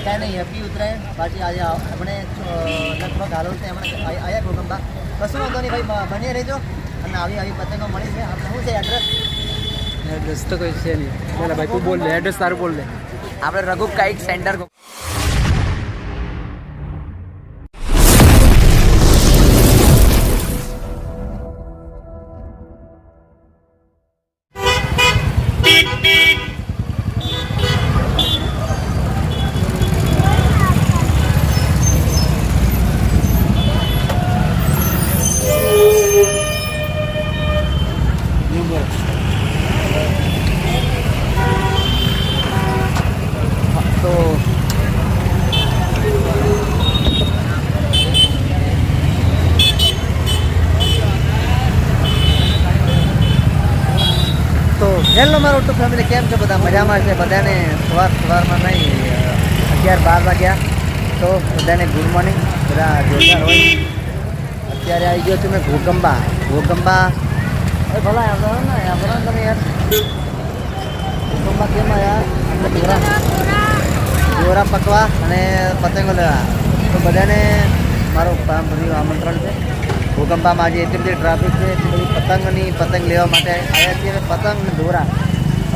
કઈ નહીં. હેપી ઉતરાયણ પાછી આજે આપણે લગભગ હાલો છે કશું વાંધો નહીં ભાઈ બની રહેજો અને આવી આવી પતંગો મળી છે શું છે એડ્રેસ એડ્રેસ છે નહીં ભાઈ તું બોલ દે એડ્રેસ તારું બોલ દે આપણે રઘુ કાઈક સેન્ટર ટુ ફેમિલી કેમ છો? બધા મજામાં છે? બધાને સવાર સવારમાં નહીં અગિયાર બાર વાગ્યા. તો બધાને ગુડ મોર્નિંગ બધા જોરદાર હોય. અત્યારે આવી ગયો છું મેં ભૂકંબા ભૂકંબા ભલા આવડો ને આવડો તમે યાર. ભૂકંબા કેમ આપણે દોરા દોરા પકવા અને પતંગો લેવા. તો બધાને મારું પારંપરિક આમંત્રણ છે. ભૂકંપામાં આજે એટલી બધી ટ્રાફિક છે, એટલી બધી પતંગની પતંગ લેવા માટે આવ્યા છીએ. પતંગ દોરા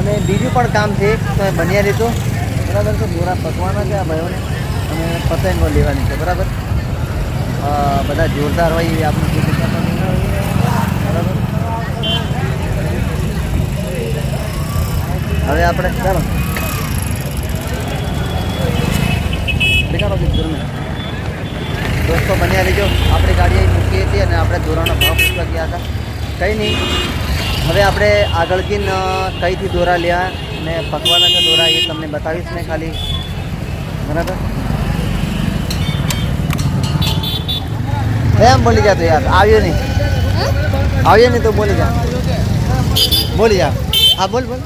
અને બીજું પણ કામ છે તો એ બન્યા લીધો બરાબર છે, દોરા પકવાના છે આ ભાઈઓને. અને પતંગો લેવાની છે, બરાબર? બધા જોરદાર હોય એવી આપણું બરાબર? હવે આપણે ચાલો. દેખાડો દીપ ઘરને દોસ્તો, બન્યા લીધો આપણી ગાડી અહીં મૂકી હતી અને આપણે ધોરણનો ભાવ પૂછવા ગયા હતા. કંઈ નહીં. હવે આપણે આગળથી કઈથી દોરા લ્યા ને પકવાના દોરા એ તમને બતાવીશ ને ખાલી. બરાબર? એમ બોલી જા તો યાર, આવ્યો નહીં. આવ્યો નહીં તો બોલી જા. બોલી જા. હા, બોલ બોલ.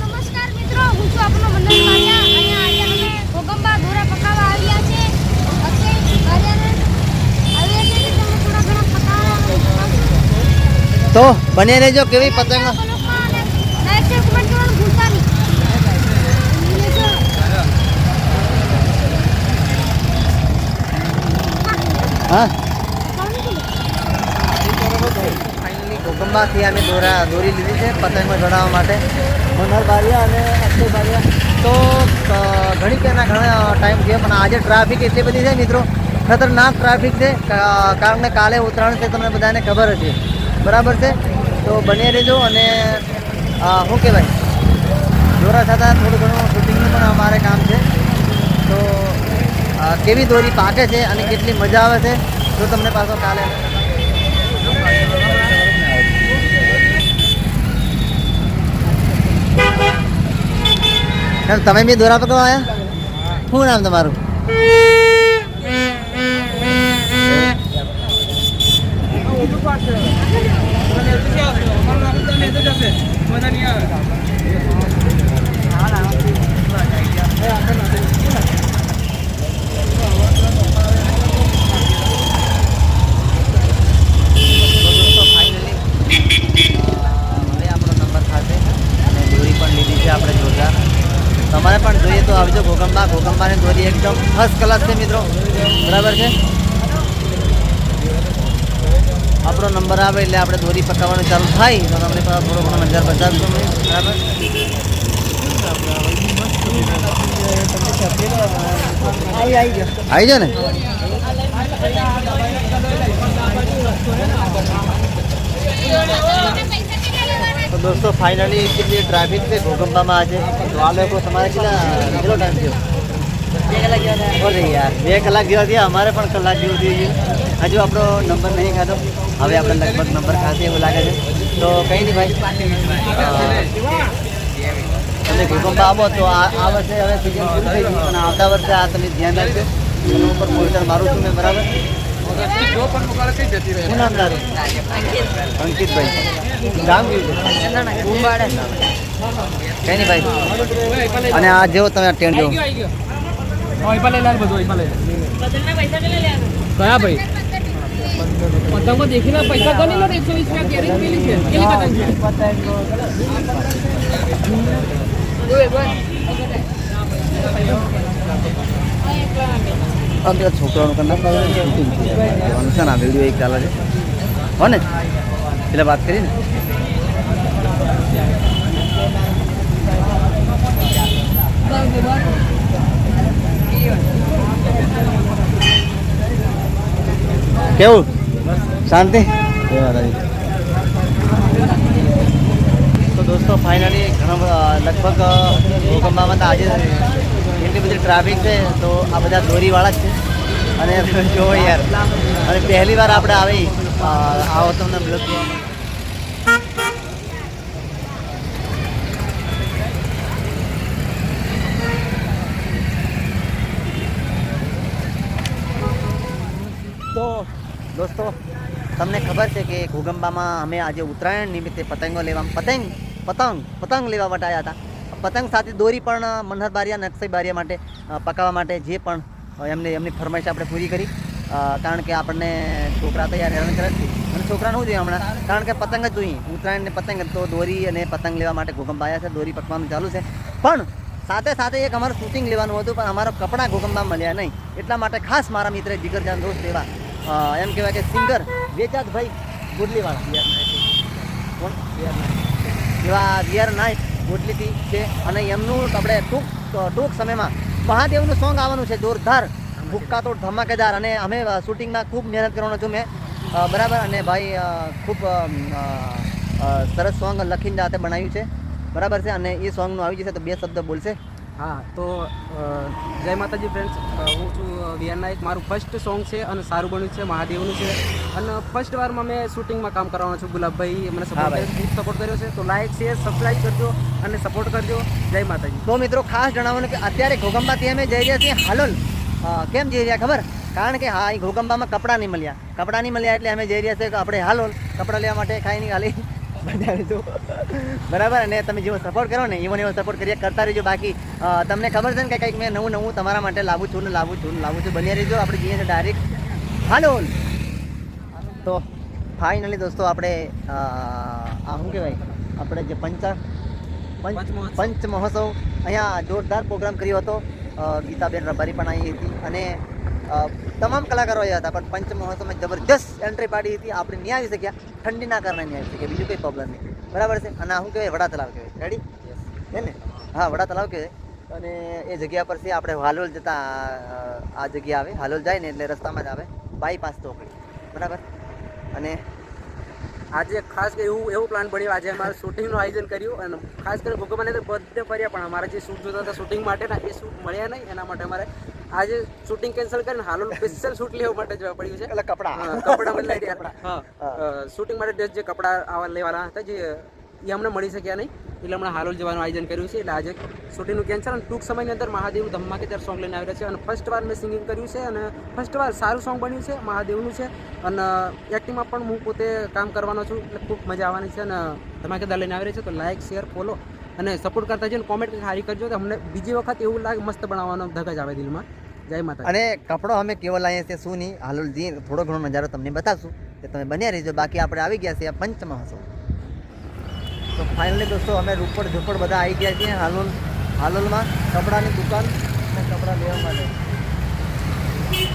નમસ્કાર મિત્રો, હું છું આપનો મંડળ માળિયા અહીંયા આજે અમે ભોગંબા દોરા પકાવવા આવ્યા છે અક્ષય માળિયાને આવ્યા છે કે તમે થોડા ઘણા પકાવવા તો બને રહેજો, કેવી પતંગ? હા? ફાઇનલી અમે દોરા, દોરી લીધી છે પતંગો ચડાવવા માટે. મનોહર બારિયા અને અક્ષય બારિયા તો ઘણી પહેલાં ઘણા ટાઈમ થયો, પણ આજે ટ્રાફિક એટલી બધી છે મિત્રો. ખતરનાક ટ્રાફિક છે કારણ કે કાલે ઉત્તરાયણ છે, તમને બધાને ખબર છે બરાબર છે? તો બને રહેજો અને શું કહેવાય દોરા થતાં થોડું ઘણું શૂટિંગનું પણ અમારે કામ છે. તો કેવી દોરી પાકે છે અને કેટલી મજા આવે છે તો તમને પાછો કાલે તમે બી દોરા પકડવા આવ્યા શું નામ તમારું? તો ફાઇનલી હવે આપણો નંબર થશે અને દોરી પણ લીધી છે આપણે જોરદાર તમારે પણ જોઈએ તો આવજો ગોગંબા ગોગંબાની દોરી એકદમ ફર્સ્ટ ક્લાસ છે મિત્રો. બરાબર છે? આપણો નંબર આવે એટલે આપણે દોરી પકાવવાનું ચાલુ થાય. તો તમને થોડો ઘણો નજર બચાવશો મેં બરાબર? આવી જાઓ ને. તો દોસ્તો ફાઇનલી કેટલી ટ્રાફિક છે ભૂકંપામાં આજે? તો આ લોકો તમારે કેટલા કેટલો ટાઈમ થયો? બે કલાક જેવા બોલે યાર બે કલાક જેવા થયા. અમારે પણ કલાક જેવું થઈ ગયું હજુ આપણો નંબર નહીં ખાધો. હવે આપણે લગભગ નંબર ખાશે એવું લાગે છે. તો કંઈ નહીં ભાઈ. તમે ભૂકંપ આવો તો આ આ વર્ષે હવે સિઝન પૂરી થઈ ગઈ પણ આવતા વર્ષે આ તમે ધ્યાન રાખજો. એના ઉપર મોનિટર મારું છું મેં બરાબર. શું નામ તારું અંકિતભાઈ. ગામ કયું કઈ નહીં ભાઈ. અને આ જેવો તમે ટેન્ટ જો કયા ભાઈ? પતંગો દેખીને પૈસા ગણી લો એકસો વીસ રૂપિયા કેરી પેલી છે. કેલી પતંગ છે? ને. કેવું? શાંતિ? તો દોસ્તો ફાઇનલી ઘણા લગભગ ભૂકંપમાં તો આજે એટલી બધી ટ્રાફિક છે, તો આ બધા દોરીવાળા જ છે. અને જોવો યાર, અને પહેલી વાર આપણે આવી આવો તમને બ્લોક જોવા મળે. તો દોસ્તો, તમને ખબર છે કે ઘોગંબામાં અમે આજે ઉત્તરાયણ નિમિત્તે પતંગો લેવા પતંગ પતંગ પતંગ લેવા માટે આવ્યા હતા. પતંગ સાથે દોરી પણ મનહર બારિયા નકસઈ બારિયા માટે પકાવવા માટે જે પણ એમને એમની ફરમાઈશ આપણે પૂરી કરી. કારણ કે આપણને છોકરા તો યાર હેરાન કરે છે. અને છોકરાને શું જોઈએ હમણાં? કારણ કે પતંગ જ જોઈએ. ઉત્તરાયણને પતંગ, તો દોરી અને પતંગ લેવા માટે ભૂકંપ આવ્યા છે. દોરી પકવાનું ચાલુ છે. પણ સાથે સાથે એક અમારું શૂટિંગ લેવાનું હતું, પણ અમારા કપડાં ભૂકંપમાં મળ્યા નહીં. એટલા માટે ખાસ મારા મિત્ર જીગરજાન દોસ્ત એવા એમ કહેવાય કે સિંગર વેચાતભાઈ ગુડલીવાળા કોણ? એવા વિયર નાઇટ ગોટલીથી છે. અને એમનું આપણે ટૂંક ટૂંક સમયમાં મહાદેવનું સોંગ આવવાનું છે, જોરદાર. ભૂક્કા તો ધમાકેદાર. અને અમે શૂટિંગમાં ખૂબ મહેનત કરવાનો છું મેં. બરાબર? અને ભાઈ ખૂબ સરસ સોંગ લખીને જાતે બનાવ્યું છે. બરાબર છે? અને એ સોંગનું આવી જશે તો બે શબ્દ બોલશે. હા તો જય માતાજી ફ્રેન્ડ્સ હું છું વિયાર એક મારું ફર્સ્ટ સોંગ છે અને સારું બન્યું છે મહાદેવનું છે. અને ફર્સ્ટ વારમાં મેં શૂટિંગમાં કામ કરવાનો છું. ગુલાબભાઈ મને સપોર્ટ સપોર્ટ કર્યો છે. તો લાઈક શેર સબસ્ક્રાઈબ કરજો અને સપોર્ટ કરજો. જય માતાજી. તો મિત્રો ખાસ જણાવવાનું કે અત્યારે ઘોગંબાથી અમે જઈ રહ્યા છીએ હાલોલ. કેમ જઈ રહ્યા ખબર? કારણ કે હા અહીં ઘોગંબામાં કપડાં નહીં મળ્યા. કપડાં નહીં મળ્યા એટલે અમે જઈ રહ્યા છીએ કે આપણે હાલોલ. કપડાં લેવા માટે ખાઈ નહીં ખાલી બતાવીશું બરાબર અને તમે જેવો સપોર્ટ કરો ને એવો એવો સપોર્ટ કરીએ કરતા રહેજો. બાકી તમને ખબર છે ને કે કંઈક મેં નવું નવું તમારા માટે લાવું છું ને લાવું છું ને લાવું છું. બન્યા રહેજો આપણે જઈએ છીએ ડાયરેક્ટ હાલો! તો ફાઇનલી દોસ્તો આપણે આ શું કહેવાય? આપણે જે પંચા પંચ મહોત્સવ અહીંયા જોરદાર પ્રોગ્રામ કર્યો હતો. ગીતાબેન રબારી પણ આવી હતી. અને તમામ કલાકારો આવ્યા હતા, પણ પંચ મહોત્સવમાં જબરજસ્ત એન્ટ્રી પાડી હતી. આપણે નહીં આવી શક્યા. ઠંડીના કારણે નહીં આવી શક્યા. બીજું કંઈ પ્રોબ્લેમ નહીં. બરાબર છે? અને શું કહેવાય? વડા તલાવ કહેવાય. રેડી હે ને? હા, વડા તલાવ કહેવાય. અને એ જગ્યા પરથી આપણે હાલોલ જતા આ જગ્યા આવે. હાલોલ જાય ને એટલે રસ્તામાં જ આવે. બાયપાસ ચોકડી બરાબર? અને આજે ખાસ એવું એવું પ્લાન બન્યો. આજે અમારે શૂટિંગનું આયોજન કર્યું. અને ખાસ કરીને ભૂકંપને તો બધે ફર્યા, પણ અમારા જે શૂટ જોતા હતા શૂટિંગ માટે ના, એ શૂટ મળ્યા નહીં. એના માટે અમારે આજે શૂટિંગ કેન્સલ કરીને હાલોલ સ્પેશિયલ શૂટ લેવા માટે જવા પડ્યું છે. એટલે કપડાં. કપડા બદલાઈ હા. શૂટિંગ માટે ડ્રેસ જે કપડા આવા લેવાના હતા જે એ અમને મળી શક્યા નહીં. એટલે હમણાં હાલોલ જવાનું આયોજન કર્યું છે. એટલે આજે શૂટિંગનું કેન્સલ અને ટૂંક સમયની અંદર મહાદેવનું ધમાકેદાર સોંગ લઈને આવ્યા છે. અને ફર્સ્ટ વાર મેં સિંગિંગ કર્યું છે અને ફર્સ્ટ વાર સારું સોંગ બન્યું છે મહાદેવનું છે. અને એક્ટિંગમાં પણ હું પોતે કામ કરવાનો છું. એટલે ખૂબ મજા આવવાની છે અને ધમાકેદાર લઈને આવી રહ્યા છે. તો લાઇક શેર ફોલો અને સપોર્ટ કરતા જઈને કોમેન્ટ સારી કરજો તો અમને બીજી વખત એવું લાગે મસ્ત બનાવવાનો ધગજ આવે દિલમાં. જય માતા અને કપડો અમે કેવો લાવીએ છીએ શું નહીં, હાલોલ જી થોડો ઘણો નજારો તમને બતાવશું. કે તમે બન્યા રહીજો, બાકી આપણે આવી ગયા છીએ પંચમાં હશો તો ફાઇનલી દોસ્તો, અમે રૂપડ ઝુપડ બધા આવી ગયા છીએ હાલોલ, હાલોલમાં કપડાની દુકાન અને કપડાં લેવા માટે.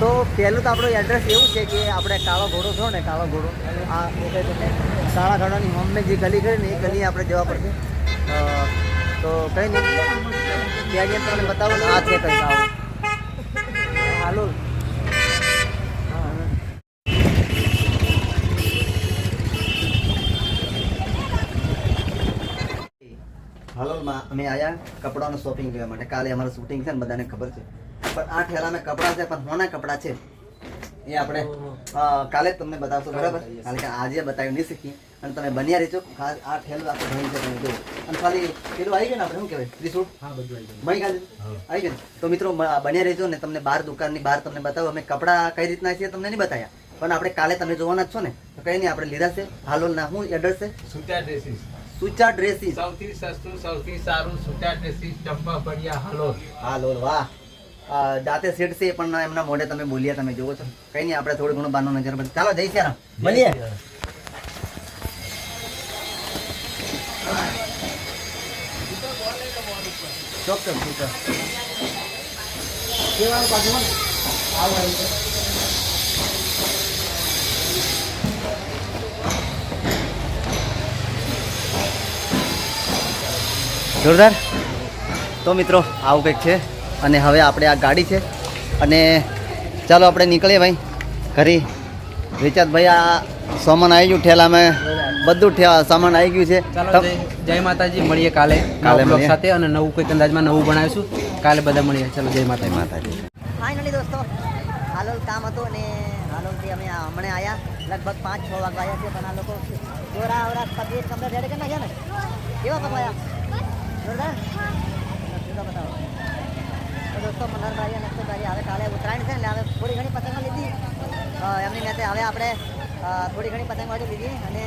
તો પહેલું તો આપણું એડ્રેસ એવું છે કે આપણે કાળો ઘોડો છો ને, કાળો ઘોડો, આ કાળા ઘોડાની મમ્મી જે ગલી કરી ને એ ગલી આપણે જવા પડશે. તો કંઈ નહીં ત્યાં જઈને તમને બતાવું ને આ છે કંઈક આવું હાલો. હાલોલમાં અમે આવ્યા કપડાનું શોપિંગ કરવા માટે. કાલે અમારું શૂટિંગ છે ને બધાને ખબર છે. પણ આ ઠેલામાં કપડાં છે પણ હોના કપડાં છે. એ આપણે કાલે જ તમને બતાવશું બરાબર? કારણ કે આજે બતાવી નહીં શીખી અને તમે બન્યા રહેજો. ખાસ આ ઠેલું આખું ભણી છે તમે જુઓ. અને ખાલી પેલું આવી ગયું ને આપણે શું કહેવાય? ત્રિશુળ? હા બધું આવી મળી કાઢી આવી ગયું? તો મિત્રો બન્યા રહેજો ને તમને બહાર દુકાનની બહાર તમને બતાવો. અમે કપડાં કઈ રીતના છે તમને નહીં બતાવ્યા પણ આપણે કાલે તમે જોવાના જ છો ને તો કઈ નહીં આપણે લીધા છે. હાલોલના શું એડ્રેસ છે? સુચા ડ્રેસીસ. સુચા ડ્રેસીસ. સૌથી સસ્તું સૌથી સારું સુચા ડ્રેસીસ ચંપા પડિયા હલો હાલોલ વાહ. જાતે સેટ છે પણ એમના મોઢે તમે બોલ્યા તમે જોવો છો. કઈ નહીં આપણે થોડું ઘણું બારનો નજર ચાલો જય શ્રી રામ મળીએ. ચોક્કસ ચોક્કસ. કેવાનું પાછું? આવું જોરદાર. તો મિત્રો, આવું કંઈક છે. અને હવે આપણે આ ગાડી છે. અને ચાલો આપણે નીકળીએ ભાઈ. ઘરે. રિચાર્જભાઈ, આ સામાન આવી ગયું ઠેલામાં બધું સામાન આવી ગયું છે. જય જય માતાજી મળીએ કાલે કાલે. સાથે અને નવું કંઈક અંદાજમાં નવું બનાવીશું. કાલે બધા મળીએ. ચાલો જય માતાજી. માતાજી. ફાઇનલી દોસ્તો હાલોલ કામ હતું અને હાલોલથી અમે હમણાં આવ્યા લગભગ પાંચ છ વાગવા આવ્યા છે પણ આ લોકો દોરા ઓરા તબિયત કમરે રેડી કરી નાખ્યા ને? કેવા પકવાયા જોરદાર? બતાવો દોસ્તો મનહરભાઈ અને ભાઈ હવે કાલે ઉત્તરાયણ છે ને એટલે હવે થોડી ઘણી પતંગો લીધી. એમની મેં હવે આપણે થોડી ઘણી પતંગ હજુ લીધી અને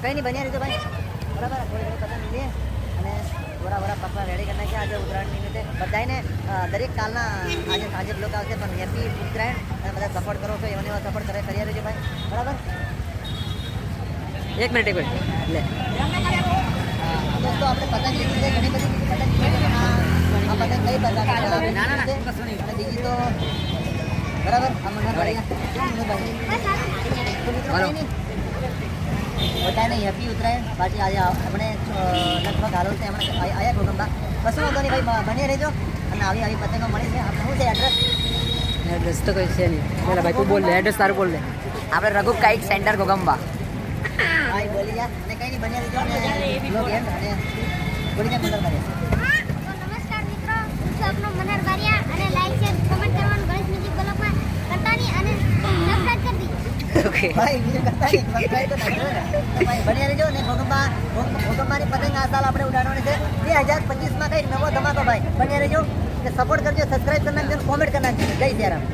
કંઈ નહીં બન્યા રીતે ભાઈ. બરાબર થોડી ઘણી પતંગ લીધી અને બોરા બોરા પકવા રેડી કરી નાખ્યા આજે ઉત્તરાયણ નિમિત્તે બધાને દરેક કાલના આજે સાંજે બ્લોક આવશે પણ હેપી ઉત્તરાયણ. અને બધા સપોર્ટ કરો છો એમને સપોર્ટ કરે કરી રહેજો ભાઈ. બરાબર? એક મિનિટ એક મિનિટ લે. દોસ્તો આપણે પતંગ લીધી છે ઘણી બધી પતંગ આ આ પતંગ કઈ પતંગ ના ના ના બીજી તો બરાબર. બધાને હેપી ઉતરાય પાછી આજે આપણે લગભગ હાલો છે હમણાં આ- આયા ગોગંબા કશું વાંધો નહીં ભાઈ બની રહેજો. અને આવી આવી પતંગો મળી છે. આપણે શું છે એડ્રેસ એડ્રેસ તો કઈ છે નહીં. બોલા ભાઈ તું બોલ લે એડ્રેસ તારું બોલ લે. આપણે રઘુ કાઇક સેન્ટર ગોગંબા. ભાઈ બોલી જા. અને કંઈ નહીં બની રહેજો. અને બ્લોગ એન્ડ અને બોલી જા મનોહરભાઈ તો નમસ્કાર મિત્રો હું છું આપનો મનહર બારિયા અને લાઈક શેર કમેન્ટ કરવાનું ગણેશ મ્યુઝિક બ્લોગમાં કરતા નહીં અને સબસ્ક્રાઇબ કરી દીજો ઓકે. ભાઈ, બીજું કરતા ને. ભોગંબા ભોગંબાની પતંગ આ સાલ આપણે ઉડાડવાની છે. બે હજાર પચીસમાં કંઈક નવો ધમાકો, ભાઈ બની રહેજો. સપોર્ટ કરજો સબસ્ક્રાઇબ કરી નાખજો કોમેન્ટ કરી નાખજો. જય શ્રી રામ